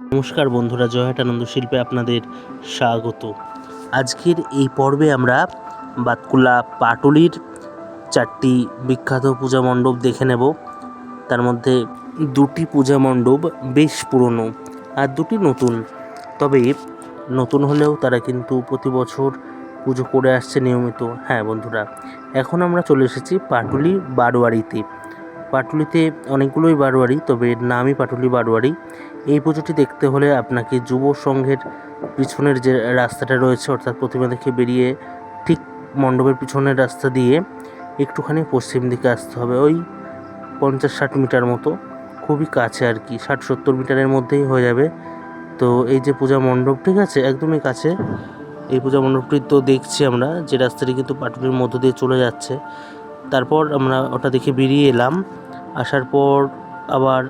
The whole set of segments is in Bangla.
নমস্কার বন্ধুরা জয়হাটানন্দ শিল্পে আপনাদের স্বাগত। আজকের এই পর্বে আমরা বাতকুলা পাটুলির চারটি বিখ্যাত পূজা মণ্ডপ দেখে নেব। তার মধ্যে দুটি পূজা মণ্ডপ বেশ পুরনো আর দুটি নতুন। তবে নতুন হলেও তারা কিন্তু প্রতি বছর পুজো করে আসছে নিয়মিত। হ্যাঁ বন্ধুরা, এখন আমরা চলে এসেছি পাটুলি বারোয়ারিতে। পাটুলিতে অনেকগুলোই বারোয়ারি, তবে নামই পাটুলি বারোয়ারি। এই পুজোটি দেখতে হলে আপনাকে যুব সংঘের পিছনের যে রাস্তাটা রয়েছে, অর্থাৎ প্রতিমা থেকে বেরিয়ে ঠিক মণ্ডপের পিছনের রাস্তা দিয়ে একটুখানি পশ্চিম দিকে আসতে হবে। ওই পঞ্চাশ ষাট মিটার মতো, খুবই কাছে আর কি ষাট সত্তর মিটারের মধ্যেই হয়ে যাবে। তো এই যে পূজা মণ্ডপ, ঠিক আছে? একদমই কাছে। এই পূজা মণ্ডপটি তো দেখছি আমরা, যে রাস্তাটি কিন্তু পাটুলির মধ্য দিয়ে চলে যাচ্ছে। তারপর আমরা ওটা দেখে বেরিয়ে এলাম। আসার পর আবার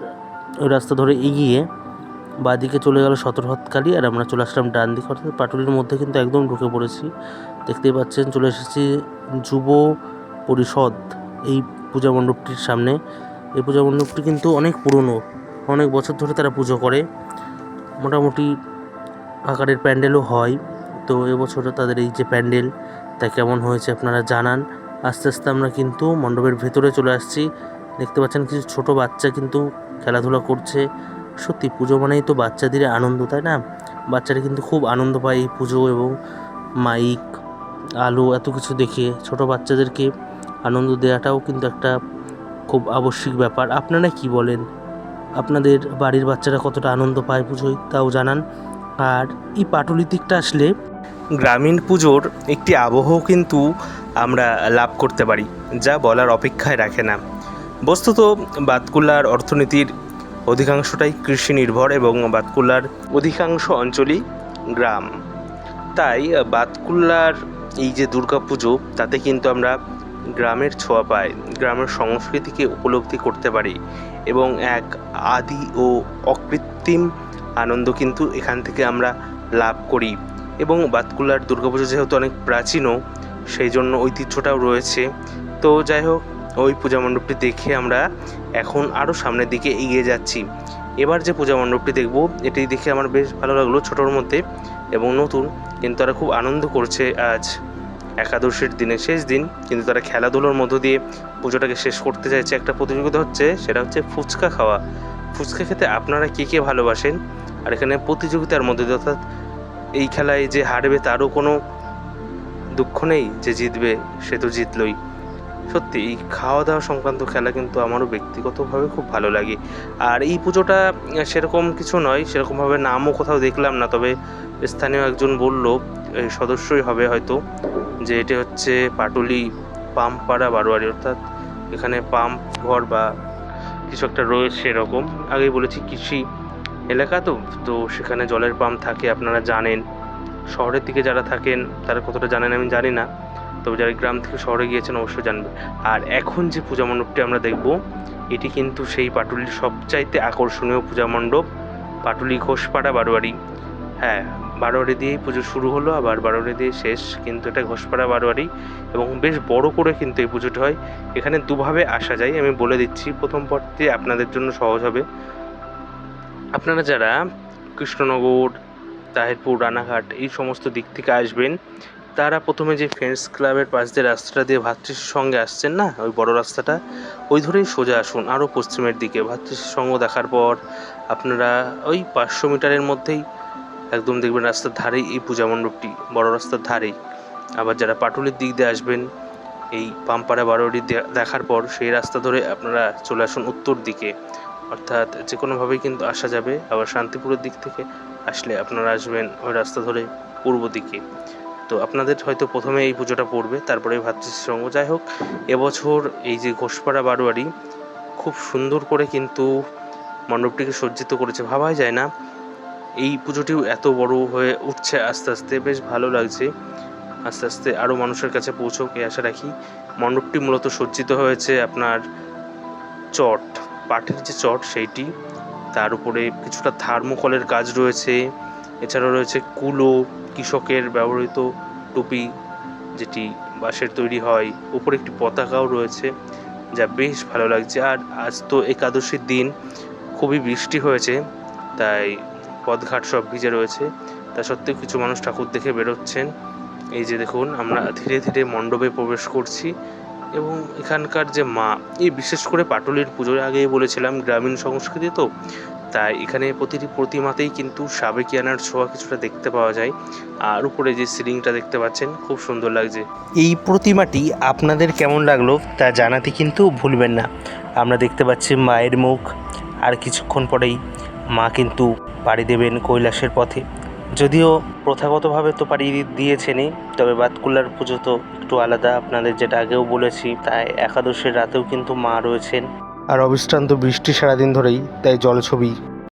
ওই রাস্তা ধরে এগিয়ে বাঁদিকে চলে গেল সতর্কতকালী আর আমরা চলে আসলাম ডান দিকে। অর্থাৎ পাটুলির মধ্যে কিন্তু একদম ঢুকে পড়েছি। দেখতেই পাচ্ছেন, চলে এসেছি যুব পরিষদ এই পূজা মণ্ডপটির সামনে। এই পূজা মণ্ডপটি কিন্তু অনেক পুরনো, অনেক বছর ধরে তারা পুজো করে। মোটামুটি আকারের প্যান্ডেলও হয়। তো এবছরও তাদের এই যে প্যান্ডেল, তা কেমন হয়েছে আপনারা জানান। আস্তে আস্তে আমরা কিন্তু মণ্ডপের ভেতরে চলে আসছি। দেখতে পাচ্ছেন, কিছু ছোট বাচ্চা কিন্তু খেলাধুলা করছে। সত্যি পুজো মানেই তো বাচ্চাদের আনন্দ, তাই না? বাচ্চারা কিন্তু খুব আনন্দ পায় এই পুজো এবং মাইক, আলো, এত কিছু দেখে। ছোট বাচ্চাদেরকে আনন্দ দেওয়াটাও কিন্তু একটা খুব আবশ্যিক ব্যাপার। আপনারা কি বলেন? আপনাদের বাড়ির বাচ্চারা কতটা আনন্দ পায় পুজোয়, তাও জানান। আর এই পাটুলি দিকটা আসলে গ্রামীণ পুজোর একটি আবহ কিন্তু আমরা লাভ করতে পারি, যা বলার অপেক্ষায় রাখে না। বস্তুত বাতকুল্লার অর্থনীতির অধিকাংশটাই কৃষি নির্ভর এবং বাতকুল্লার অধিকাংশ অঞ্চলই গ্রাম। তাই বাতকুল্লার এই যে দুর্গাপুজো তাতে কিন্তু আমরা গ্রামের ছোঁয়া পাই, গ্রামের সংস্কৃতিকে উপলব্ধি করতে পারি এবং এক আদি ও অকৃত্রিম আনন্দ কিন্তু এখান থেকে আমরা লাভ করি। এবং বাতকুল্লার দুর্গাপুজো যেহেতু অনেক প্রাচীনও, সেই জন্য ঐতিহ্যটাও রয়েছে। তো যাই হোক ওই পূজা মণ্ডপটি দেখে আমরা এখন আরও সামনের দিকে এগিয়ে যাচ্ছি। এবার যে পূজা মণ্ডপটি দেখব, এটি দেখে আমার বেশ ভালো লাগল ছোটোর মধ্যে এবং নতুন, কিন্তু তারা খুব আনন্দ করছে আজ। একাদশীর দিনে শেষ দিন, কিন্তু তারা খেলাধুলোর মধ্য দিয়ে পুজোটাকে শেষ করতে চাইছে। একটা প্রতিযোগিতা হচ্ছে, সেটা হচ্ছে ফুচকা খাওয়া। ফুচকা খেতে আপনারা কে কে ভালোবাসেন? আর এখানে প্রতিযোগিতার মধ্যে দিয়ে অর্থাৎ এই খেলায় যে হারবে তারও কোনো দুঃখ নেই যে জিতবে, সে তো জিতলই। সত্যি, এই খাওয়া দাওয়া সংক্রান্ত খেলা কিন্তু আমারও ব্যক্তিগতভাবে খুব ভালো লাগে। আর এই পুজোটা সেরকম কিছু নয়, সেরকমভাবে নামও কোথাও দেখলাম না, তবে স্থানীয় একজন বলল সদস্যই হবে হয়তো, যে এটি হচ্ছে পাটুলি পাম্পপাড়া বারোয়ারি, অর্থাৎ এখানে পাম্প ঘর বা কিছু একটা রয়েছে এরকম আগেই বলেছি, কৃষি এলাকা তো তো সেখানে জলের পাম্প থাকে, আপনারা জানেন। শহরের দিকে যারা থাকেন, তারা কতটা জানেন আমি জানি না। তবে যারা গ্রাম থেকে শহরে গিয়েছেন অবশ্যই জানবে। আর এখন যে পূজা মণ্ডপটি আমরা দেখব, এটি কিন্তু সেই পাটুলির সবচাইতে আকর্ষণীয় পূজা মণ্ডপ। পাটুলি ঘোষপাড়া বারোয়ারি। হ্যাঁ বারোয়ারি দিয়েই পুজো শুরু হলো, আবার বারোয়ারি দিয়ে শেষ, কিন্তু এটা ঘোষপাড়া বারোয়ারি এবং বেশ বড় করে কিন্তু এই পুজোটি হয়। এখানে দুভাবে আসা যায়, আমি বলে দিচ্ছি। প্রথম পথটি আপনাদের জন্য সহজ হবে। আপনারা যারা কৃষ্ণনগর, তাহিরপুর, রানাঘাট এই সমস্ত দিক থেকে আসবেন তারা প্রথমে যে ফ্রেন্ডস ক্লাবের পাশ দিয়ে রাস্তাটা দিয়ে ভাতৃশ্রীর সঙ্গে আসছেন না, ওই বড় রাস্তাটা, ওই ধরেই সোজা আসুন আরও পশ্চিমের দিকে। ভাতৃশ্রীর সঙ্গ দেখার পর আপনারা ওই পাঁচশো মিটারের মধ্যেই একদম দেখবেন রাস্তার ধারেই এই পূজা মণ্ডপটি, বড় রাস্তার ধারেই। আবার যারা পাটুলির দিক দিয়ে আসবেন, এই পাম্পাড়া বারোয়ারি দেখার পর সেই রাস্তা ধরে আপনারা চলে আসুন উত্তর দিকে। অর্থাৎ যে কোনোভাবেই কিন্তু আসা যাবে। আবার শান্তিপুরের দিক থেকে আসলে আপনারা আসবেন ওই রাস্তা ধরে পূর্ব দিকে। তো আপনাদের হয়তো প্রথমে এই পুজোটা পড়বে তারপরে ভাতৃসঙ্গ যাই হোক, এবছর এই যে ঘোষপাড়া বারোয়ারি, খুব সুন্দর করে কিন্তু মণ্ডপটিকে সজ্জিত করেছে। ভাবাই যায় না, এই পুজোটিও এত বড় হয়ে উঠছে আস্তে আস্তে। বেশ ভালো লাগছে, আস্তে আস্তে আরও মানুষের কাছে পৌঁছোক, এই আশা রাখি। মণ্ডপটি মূলত সজ্জিত হয়েছে আপনার চট পাটের যে চট, সেইটি। তার উপরে কিছুটা থার্মোকলের কাজ রয়েছে এছাড়াও রয়েছে কুলো, কৃষকের ব্যবহৃত টুপি, যেটি বাঁশের তৈরি হয়। উপরে একটি পতাকাও রয়েছে, যা বেশ ভালো লাগছে। আর আজ তো একাদশীর দিন, খুবই বৃষ্টি হয়েছে, তাই পদঘাট সব ভিজে রয়েছে। তা সত্ত্বেও কিছু মানুষ ঠাকুর দেখে বেরোচ্ছেন। এই যে দেখুন, আমরা ধীরে ধীরে মণ্ডপে প্রবেশ করছি। এবং এখানকার যে মা, এই বিশেষ করে পাটুলির পুজোর আগেই বলেছিলাম গ্রামীণ সংস্কৃতি তো, তাই এখানে প্রতিটি প্রতিমাতেই কিন্তু সাবেকিয়ানার ছোঁয়া কিছুটা দেখতে পাওয়া যায়। আর উপরে যে সিলিংটা দেখতে পাচ্ছেন, খুব সুন্দর লাগছে। এই প্রতিমাটি আপনাদের কেমন লাগল তা জানাতে কিন্তু ভুলবেন না। আমরা দেখতে পাচ্ছি মায়ের মুখ, আর কিছুক্ষণ পরেই মা কিন্তু পাড়ি দেবেন কৈলাসের পথে। যদিও প্রথাগতভাবে তো পাড়িয়ে দিয়েছেনই, তবে বাতকুল্লার পুজো তো একটু আলাদা। আপনাদের যেটা আগেও বলেছি, তাই একাদশের রাতেও কিন্তু মা রয়েছেন। আর অবিশ্রান্ত বৃষ্টি সারাদিন ধরেই, তাই জলছবি।